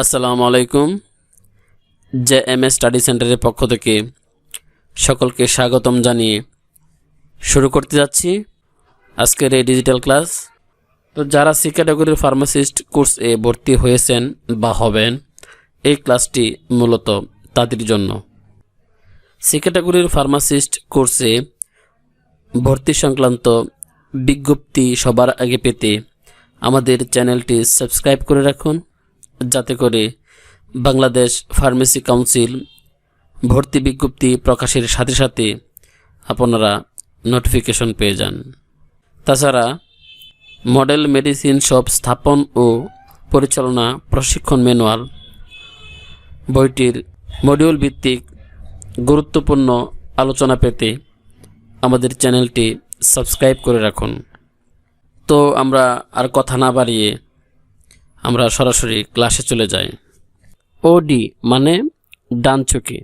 আসসালামু আলাইকুম। J M S study সেন্টারের পক্ষ থেকে সকলকে স্বাগতম জানিয়ে শুরু করতে যাচ্ছি আজকের এই ডিজিটাল ক্লাস। তো যারা সি ক্যাটাগরির ফার্মাসিস্ট কোর্স এ ভর্তি হয়েছেন বা হবেন, এই ক্লাসটি মূলত তাদের জন্য। সি ক্যাটাগরির ফার্মাসিস্ট কোর্সে ভর্তি সংক্রান্ত বিজ্ঞপ্তি সবার আগে পেতে আমাদের চ্যানেলটি সাবস্ক্রাইব করে রাখুন। যাতে করে বাংলাদেশ ফার্মেসি কাউন্সিল ভর্তি বিজ্ঞপ্তি প্রকাশের সাথে সাথে আপনারা নোটিফিকেশন পেয়ে যান। তাছাড়া মডেল মেডিসিন সব স্থাপন ও পরিচালনা প্রশিক্ষণ ম্যানুয়াল বইটির মডিউল ভিত্তিক গুরুত্বপূর্ণ আলোচনা পেতে আমাদের চ্যানেলটি সাবস্ক্রাইব করে রাখুন। তো আমরা আর কথা না বাড়িয়ে আমরা সরাসরি ক্লাসে চলে যাই। ওডি মানে ডান চোখে।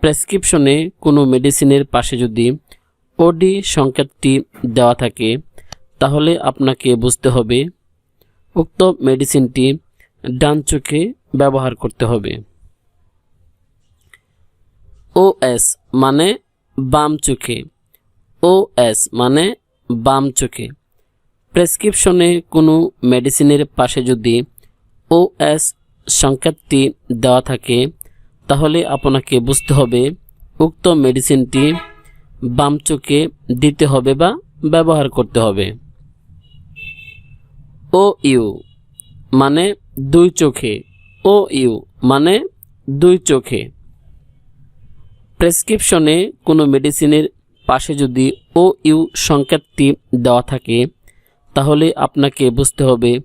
প্রেসক্রিপশনে কোনো মেডিসিনের পাশে যদি ওডি সংকেতটি দেওয়া থাকে, তাহলে আপনাকে বুঝতে হবে উক্ত মেডিসিনটি ডান চোখে ব্যবহার করতে হবে। ওএস মানে বাম চোখে। ওএস মানে বাম চোখে। প্রেসক্রিপশনে কোনো মেডিসিনের পাশে যদি ওএস সংকেতটি দেওয়া থাকে, তাহলে আপনাকে বুঝতে হবে উক্ত মেডিসিনটি বাম চোখে দিতে হবে বা ব্যবহার করতে হবে। ও ইউ মানে দুই চোখে। ও ইউ মানে দুই চোখে। প্রেসক্রিপশনে কোনো মেডিসিনের পাশে যদি ও ইউ সংকেতটি দেওয়া থাকে তাহলে আপনাকে বুঝতে হবে,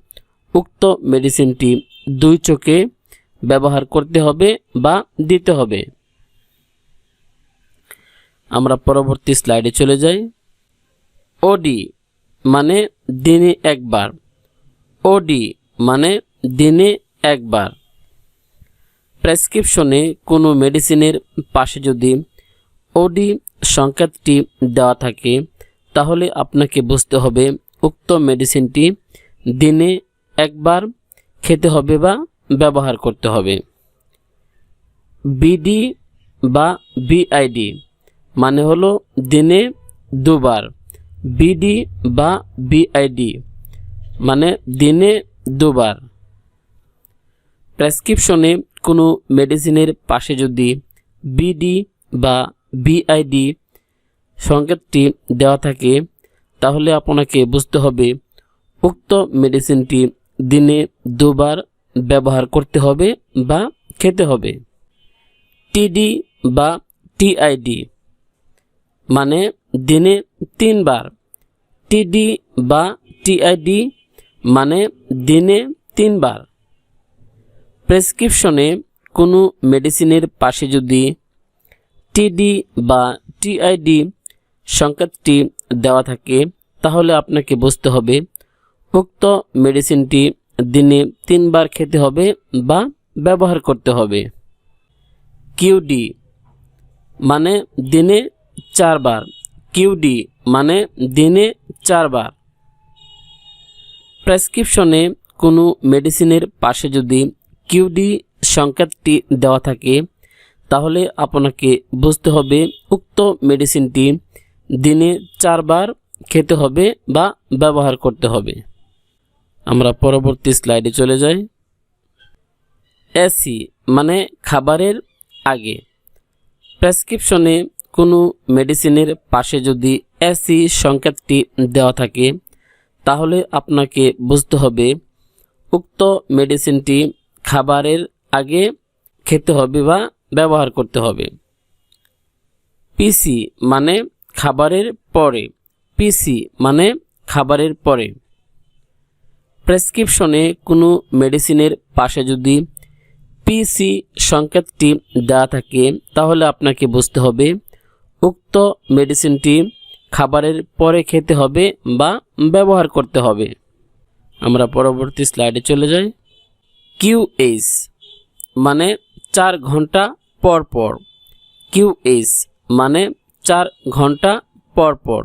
উক্ত মেডিসিনটি দুই চোখে ব্যবহার করতে হবে বা দিতে হবে। আমরা পরবর্তী স্লাইডে চলে যাই। ওডি মানে দিনে একবার। ওডি মানে দিনে একবার। প্রেসক্রিপশনে কোনো মেডিসিনের পাশে যদি ওডি সংকেতটি দেওয়া থাকে, তাহলে আপনাকে বুঝতে হবে উক্ত মেডিসিনটি দিনে একবার খেতে হবে বা ব্যবহার করতে হবে। বিডি বা বিআইডি মানে হলো দিনে দুবার। বিডি বা বিআইডি মানে দিনে দুবার। প্রেসক্রিপশনে কোনো মেডিসিনের পাশে যদি বিডি বা বিআইডি সংকেতটি দেওয়া থাকে তাহলে আপনাকে বুঝতে হবে, উক্ত মেডিসিনটি দিনে দুবার ব্যবহার করতে হবে বা খেতে হবে। টিডি বা টিআইডি মানে দিনে তিনবার। টিডি বা টিআইডি মানে দিনে তিনবার। প্রেসক্রিপশনে কোনো মেডিসিনের পাশে যদি টিডি বা টিআইডি সংকেতটি দেওয়া থাকে, তাহলে আপনাকে বুঝতে হবে, উক্ত মেডিসিনটি দিনে তিনবার খেতে হবে বা ব্যবহার করতে হবে। কিউডি মানে দিনে চারবার। কিউডি মানে দিনে চারবার। প্রেসক্রিপশনে কোনো মেডিসিনের পাশে যদি কিউডি সংকেতটি দেওয়া থাকে, তাহলে আপনাকে বুঝতে হবে উক্ত মেডিসিনটি দিনে চারবার খেতে হবে বা ব্যবহার করতে হবে। আমরা পরবর্তী স্লাইডে চলে যাই। এসি মানে খাবারের আগে। প্রেসক্রিপশনে কোনো মেডিসিনের পাশে যদি এসি সংকেতটি দেওয়া থাকে, তাহলে আপনাকে বুঝতে হবে, উক্ত মেডিসিনটি খাবারের আগে খেতে হবে বা ব্যবহার করতে হবে। পিসি মানে খাবারের পরে পিসি মানে খাবারের পরে। প্রেসক্রিপশনে কোনো মেডিসিনের পাশে যদি পিসি সংকেতটি দেওয়া থাকে, তাহলে আপনাকে বুঝতে হবে উক্ত মেডিসিনটি খাবারের পরে খেতে হবে বা ব্যবহার করতে হবে। আমরা পরবর্তী স্লাইডে চলে যাই। কিউএইচ মানে চার ঘণ্টা পর পর। কিউএইচ মানে চার ঘণ্টা পর পর।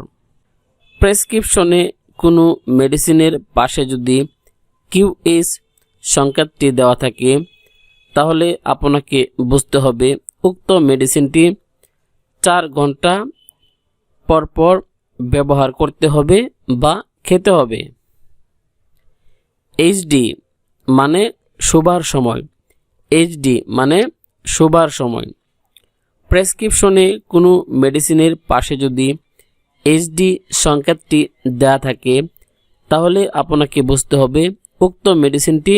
প্রেসক্রিপশনে কোনো মেডিসিনের পাশে যদি কিউএস সংকেতটি দেওয়া থাকে, তাহলে আপনাকে বুঝতে হবে উক্ত মেডিসিনটি চার ঘণ্টা পরপর ব্যবহার করতে হবে বা খেতে হবে। এইচডি মানে শোবার সময়। এইচডি মানে শোবার সময়। প্রেসক্রিপশনে কোনো মেডিসিনের পাশে যদি এইচডি সংকেতটি দেওয়া থাকে, তাহলে আপনাকে বুঝতে হবে উক্ত মেডিসিনটি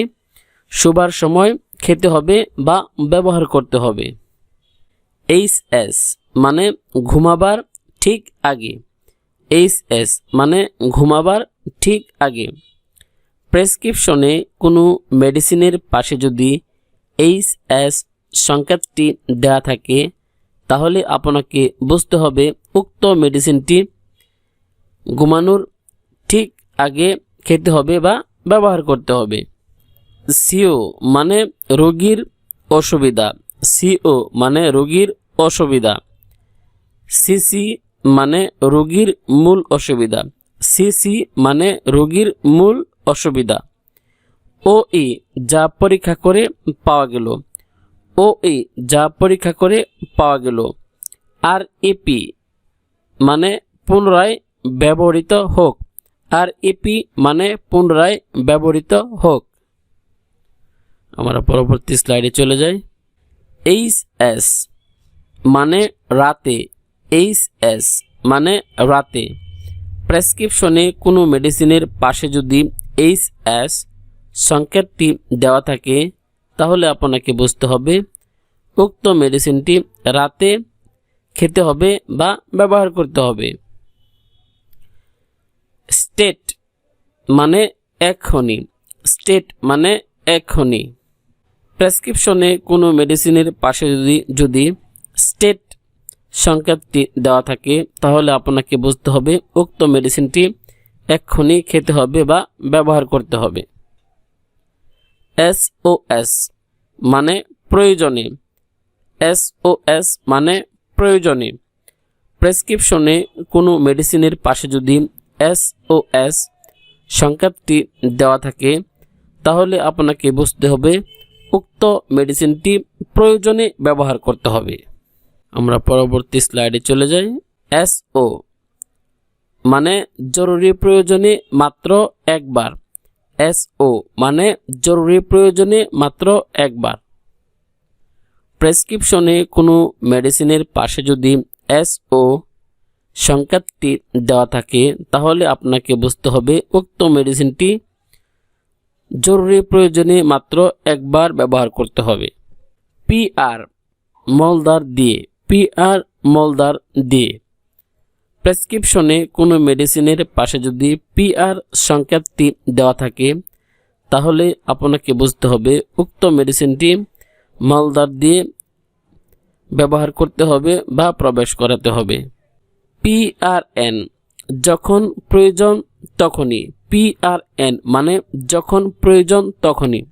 শোবার সময় খেতে হবে বা ব্যবহার করতে হবে। এইচ এস মানে ঘুমাবার ঠিক আগে। এইচ এস মানে ঘুমাবার ঠিক আগে। প্রেসক্রিপশনে কোনো মেডিসিনের পাশে যদি এইচ এস সংকেতটি দেওয়া থাকে তাহলে আপনাকে বুঝতে হবে উক্ত মেডিসিনটি ঘুমানোর ঠিক আগে খেতে হবে বা ব্যবহার করতে হবে। সিও মানে রোগীর অসুবিধা। সিও মানে রোগীর অসুবিধা। সিসি মানে রোগীর মূল অসুবিধা। সিসি মানে রোগীর মূল অসুবিধা। ও যা পরীক্ষা করে পাওয়া গেল। ও ই যা পরীক্ষা করে পাওয়া গেল। আর ইপি মানে পুনরায় ব্যবহৃত হোক। আর ইপি মানে পুনরায় ব্যবহৃত হোক। আমরা পরবর্তী স্লাইডে চলে যাই। এইচ এস মানে রাতে। এইচ এস মানে রাতে। প্রেসক্রিপশনে কোনো মেডিসিনের পাশে যদি এইচ এস সংকেতটি দেওয়া থাকে তাহলে আপনাকে বুঝতে হবে উক্ত মেডিসিনটি রাতে খেতে হবে বা ব্যবহার করতে হবে। স্টেট মানে এক্ষণি স্টেট মানে এক্ষণি প্রেসক্রিপশনে কোনো মেডিসিনের পাশে যদি যদি স্টেট সংকেতটি দেওয়া থাকে, তাহলে আপনাকে বুঝতে হবে উক্ত মেডিসিনটি এক্ষুনি খেতে হবে বা ব্যবহার করতে হবে। এস ও এস মানে প্রয়োজনে এস ও এস মানে প্রয়োজনে প্রেসক্রিপশনে কোনো মেডিসিনের পাশে যদি এস ও এস সংকেতটি দেওয়া থাকে, তাহলে আপনাকে বুঝতে হবে উক্ত মেডিসিনটি প্রয়োজনে ব্যবহার করতে হবে। আমরা পরবর্তী স্লাইডে চলে যাই। এস ও মানে জরুরি প্রয়োজনে মাত্র একবার। এস ও মানে জরুরি প্রয়োজনে মাত্র একবার। প্রেসক্রিপশনে কোনো মেডিসিনের পাশে যদি এস ও সংকেতটি দেওয়া থাকে, তাহলে আপনাকে বুঝতে হবে উক্ত মেডিসিনটি জরুরি প্রয়োজনে মাত্র একবার ব্যবহার করতে হবে। পিআর মলদার দিয়ে পিআর মলদার দিয়ে। প্রেসক্রিপশনে কোনো মেডিসিনের পাশে যদি পিআর সংকেতটি দেওয়া থাকে, তাহলে আপনাকে বুঝতে হবে উক্ত মেডিসিনটি মালদার দিয়ে ব্যবহার করতে হবে বা প্রবেশ করাতে হবে। পিআরএন যখন প্রয়োজন তখনই। পিআরএন মানে যখন প্রয়োজন তখনই।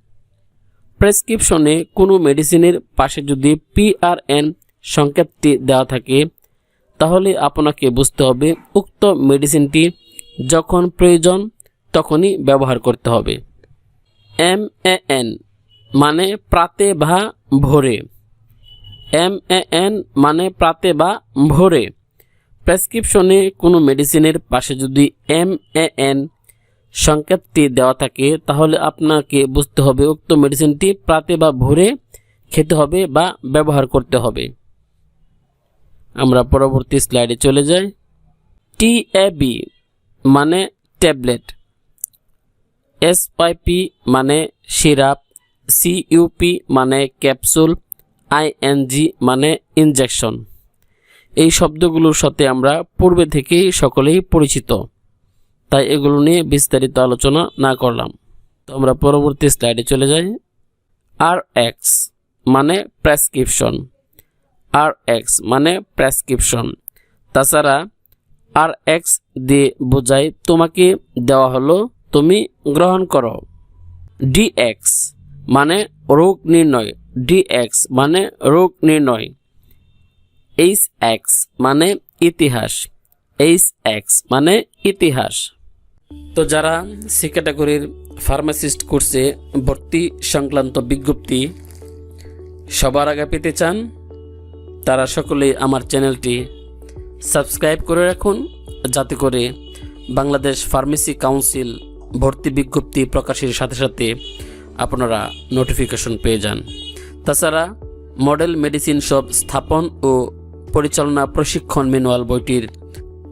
প্রেসক্রিপশনে কোনো মেডিসিনের পাশে যদি পিআরএন সংকেতটি দেওয়া থাকে তাহলে আপনাকে বুঝতে হবে উক্ত মেডিসিনটি যখন প্রয়োজন তখনই ব্যবহার করতে হবে। এম এ এন মানে প্রাতে বা ভোরে। এম এ এন মানে প্রাতে বা ভোরে। প্রেসক্রিপশনে কোনো মেডিসিনের পাশে যদি এম এ এন সংকেতটি দেওয়া থাকে, তাহলে আপনাকে বুঝতে হবে উক্ত মেডিসিনটি প্রাতে বা ভোরে খেতে হবে বা ব্যবহার করতে হবে। আমরা পরবর্তী স্লাইডে চলে যাই। টি এ বি মানে ট্যাবলেট। এস পি মানে সিরাপ। সিইউপি মানে ক্যাপসুল। আইএনজি মানে ইনজেকশন। এই শব্দগুলোর সাথে আমরা পূর্বে থেকেই সকলেই পরিচিত। তাই এগুলো নিয়ে বিস্তারিত আলোচনা না করলাম। তো আমরা পরবর্তী স্লাইডে চলে যাই। আর এক্স মানে প্রেসক্রিপশন। আর এক্স মানে প্রেসক্রিপশন তাছাড়া আর এক্স দিয়ে বোঝায় তোমাকে দেওয়া হলো, তুমি গ্রহণ করো। ডিএক্স মানে রোগ নির্ণয়। ডিএক্স মানে রোগ নির্ণয়। এইচ এক্স মানে ইতিহাস। এইচ এক্স মানে ইতিহাস। তো যারা সি ক্যাটাগরির ফার্মাসিস্ট কোর্সে ভর্তি সংক্রান্ত বিজ্ঞপ্তি সবার আগে পেতে চান তারা সকলে আমার চ্যানেলটি সাবস্ক্রাইব করে রাখুন, যাতে করে বাংলাদেশ ফার্মেসি কাউন্সিল ভর্তি বিজ্ঞপ্তি প্রকাশের সাথে সাথে আপনারা নোটিফিকেশন পেয়ে যান। তাছাড়া মডেল মেডিসিন সব স্থাপন ও পরিচালনা প্রশিক্ষণ ম্যানুয়াল বইটির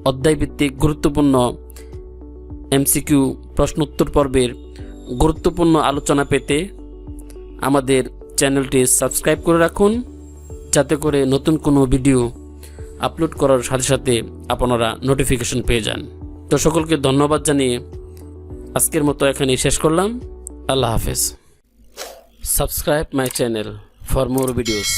অধ্যায়ভিত্তিক গুরুত্বপূর্ণ এমসিকিউ প্রশ্নোত্তর পর্বের গুরুত্বপূর্ণ আলোচনা পেতে আমাদের চ্যানেলটি সাবস্ক্রাইব করে রাখুন। যাতে করে নতুন কোনো ভিডিও আপলোড করার সাথে সাথে আপনারা নোটিফিকেশন পেয়ে যান। তো সকলকে ধন্যবাদ জানিয়ে আজকের মতো এখানেই শেষ করলাম। আল্লাহ হাফেজ। Subscribe my channel for more videos